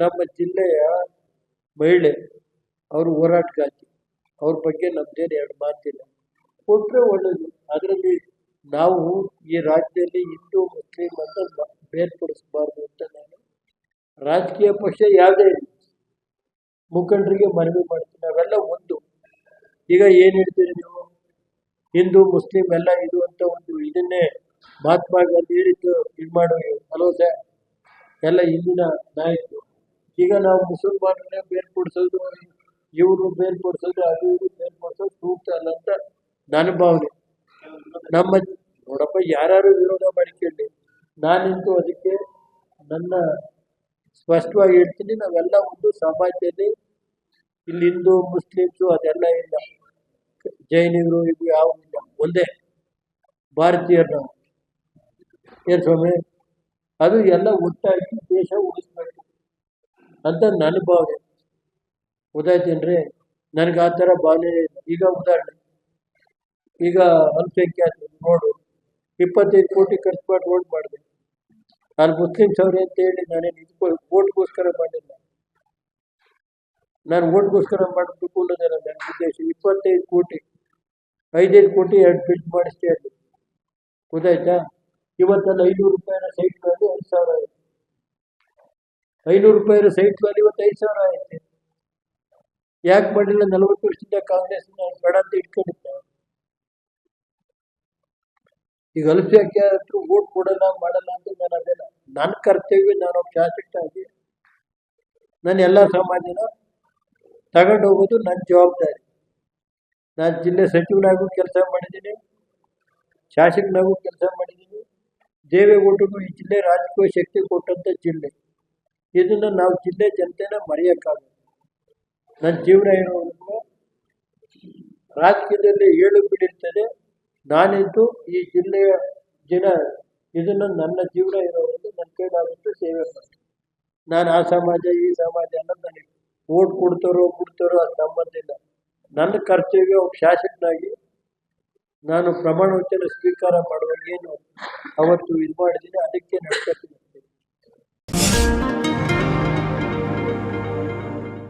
ನಮ್ಮ ಜಿಲ್ಲೆಯ ಮಹಿಳೆ, ಅವರು ಹೋರಾಟಗಾರ್ತಿ. ಅವ್ರ ಬಗ್ಗೆ ನಮ್ದೇನು ಎರಡು ಮಾತಿಲ್ಲ. ಕೊಟ್ಟರೆ ಒಳ್ಳೇದು. ಅದರಲ್ಲಿ ನಾವು ಈ ರಾಜ್ಯದಲ್ಲಿ ಹಿಂದೂ, ಮುಸ್ಲಿಂ ಅಂತ ಬೇರ್ಪಡಿಸಬಾರ್ದು ಅಂತ ನಾನು ರಾಜಕೀಯ ಪಕ್ಷ ಯಾವುದೇ ಮುಖಂಡರಿಗೆ ಮನವಿ ಮಾಡ್ತೀನಿ. ನಾವೆಲ್ಲ ಒಂದು. ಈಗ ಏನು ಹೇಳ್ತೀರಿ ನೀವು? ಹಿಂದೂ, ಮುಸ್ಲಿಂ ಎಲ್ಲ ಇದು ಅಂತ ಒಂದು ಇದನ್ನೇ ಮಹಾತ್ಮ ಗಾಂಧಿ ಹೇಳಿದ್ದು, ಇದು ಮಾಡೋ ಹಲೋ ಸರ್. ಎಲ್ಲ ಹಿಂದಿನ ನಾಯಕರು. ಈಗ ನಾವು ಮುಸಲ್ಮಾನರನ್ನೇ ಬೇರ್ಪಡಿಸೋದು ಇವರು ಬೇರ್ಪಡಿಸೋದು, ಅದು ಇವರು ಬೇರ್ಪಡಿಸೋದು ಸೂಕ್ತ ಅಲ್ಲ ಅಂತ ನನ್ನ ಭಾವನೆ ನಮ್ಮ ನೋಡಪ್ಪ ಯಾರು ವಿರೋಧ ಮಾಡಿಕೊಳ್ಳಿ ನಾನಂತೂ ಅದಕ್ಕೆ ನನ್ನ ಸ್ಪಷ್ಟವಾಗಿ ಹೇಳ್ತೀನಿ, ನಾವೆಲ್ಲ ಒಂದು ಸಮಾಜದಲ್ಲಿ ಇಲ್ಲಿ ಹಿಂದೂ ಮುಸ್ಲಿಮ್ಸು ಅದೆಲ್ಲ ಇಲ್ಲ ಜೈನಿಗರು ಇದು ಯಾವ ಇಲ್ಲ, ಒಂದೇ ಭಾರತೀಯರು ನಾವು ಏನು ಸ್ವಾಮಿ, ಅದು ಎಲ್ಲ ಒಟ್ಟಾಗಿ ದೇಶ ಉಳಿಸ್ಬೇಕು. ಅಂತ ನನ್ನ ಭಾವನೆ ಗೊತ್ತಾಯ್ತೇನ್ರಿ ನನಗೆ ಆ ಥರ ಭಾವನೆ ಇಲ್ಲ ಈಗ ಉದಾಹರಣೆ. ಈಗ ಅಲ್ಪಸಂಖ್ಯಾತ ನೋಡು. ಇಪ್ಪತ್ತೈದು ಕೋಟಿ ಖರ್ಚು ಮಾಡಿ ರೋಡ್ ಮಾಡಿದೆ. ನಾನು ಮುಸ್ಲಿಮ್ಸ್ ಅವ್ರೆ ಅಂತ ಹೇಳಿ ನಾನೇನು ಇದು ಓಟ್ಗೋಸ್ಕರ ಮಾಡಿಲ್ಲ. ನಾನು ಓಟ್ಗೋಸ್ಕರ ಮಾಡಬೇಕು ಅನ್ನೋದಲ್ಲ ನನ್ನ ಉದ್ದೇಶ ಇಪ್ಪತ್ತೈದು ಕೋಟಿ, ಐದೈದು ಕೋಟಿ ಎರಡು ಬಿಲ್ಡ್ ಮಾಡಿಸ್ತೇ ಅಲ್ಲಿ ಗೊತ್ತಾಯ್ತಾ? ಇವತ್ತಲ್ಲಿ ಐನೂರು ರೂಪಾಯಿನ ಸೈಟ್ ಮಾಡಿ ಐದು ಸಾವಿರ ಆಯ್ತು. ಐನೂರು ರೂಪಾಯಿ ಸೈಟ್ ಇವತ್ತು ಐದು ಸಾವಿರ ಆಯ್ತು. ಯಾಕೆ ಮಾಡಿಲ್ಲ? ನಲವತ್ತು ವರ್ಷದಿಂದ ಕಾಂಗ್ರೆಸ್ ಬೇಡ ಅಂತ ಇಟ್ಕೊಂಡಿದ್ದ ಈಗ ಅಲ್ಪಸಂಖ್ಯಾತರು ಓಟ್ ಕೊಡಲ್ಲ, ಮಾಡಲ್ಲ ಅಂತ ನಾನು ಅದೆಲ್ಲ ನನ್ನ ಕರ್ತವ್ಯ, ನಾನು ಒಬ್ಬ ಆಗಿ ನಾನು ಎಲ್ಲ ಸಮಾಜನ ತಗೊಂಡು ಹೋಗೋದು ನನ್ನ ಜವಾಬ್ದಾರಿ. ನಾನು ಜಿಲ್ಲೆ ಸಚಿವನಾಗೂ ಕೆಲಸ ಮಾಡಿದ್ದೀನಿ, ಶಾಸಕನಾಗೂ ಕೆಲಸ ಮಾಡಿದ್ದೀನಿ. ದೇವೇಗೌಡರು ಈ ಜಿಲ್ಲೆ ರಾಜಕೀಯ ಶಕ್ತಿ ಕೊಟ್ಟಂಥ ಜಿಲ್ಲೆ. ಇದನ್ನು ನಾವು ಜಿಲ್ಲೆ ಜನತೆನ ಮರೆಯೋಕ್ಕಾಗಲ್ಲ. ನನ್ನ ಜೀವನ ಇರೋದು ರಾಜಕೀಯದಲ್ಲಿ ಏಳು ಬಿಡಿರ್ತದೆ ನಾನಿದ್ದು ಈ ಜಿಲ್ಲೆಯ ಜನ ಇದನ್ನು ನನ್ನ ಜೀವನ ಇರೋವರೆಗೂ ನನ್ನ ಕೈಲಾದಷ್ಟು ಸೇವೆ ಮಾಡ್ತೀನಿ ನಾನು ಆ ಸಮಾಜ, ಈ ಸಮಾಜ ಎಲ್ಲ ನನಗೆ ಓಟ್ ಕೊಡ್ತಾರೋ ಕೊಡ್ತಾರೋ ಅದು ಸಂಬಂಧ ಇಲ್ಲ. ನನ್ನ ಕರ್ತವ್ಯ ಒಬ್ಬ ಶಾಸಕನಾಗಿ ನಾನು ಪ್ರಮಾಣ ವಚನ ಸ್ವೀಕಾರ ಮಾಡುವ ಏನು? ಅವತ್ತು ಇದು ಮಾಡಿದ್ದೀನಿ, ಅದಕ್ಕೆ ನಡ್ಕೊತೀನಿ.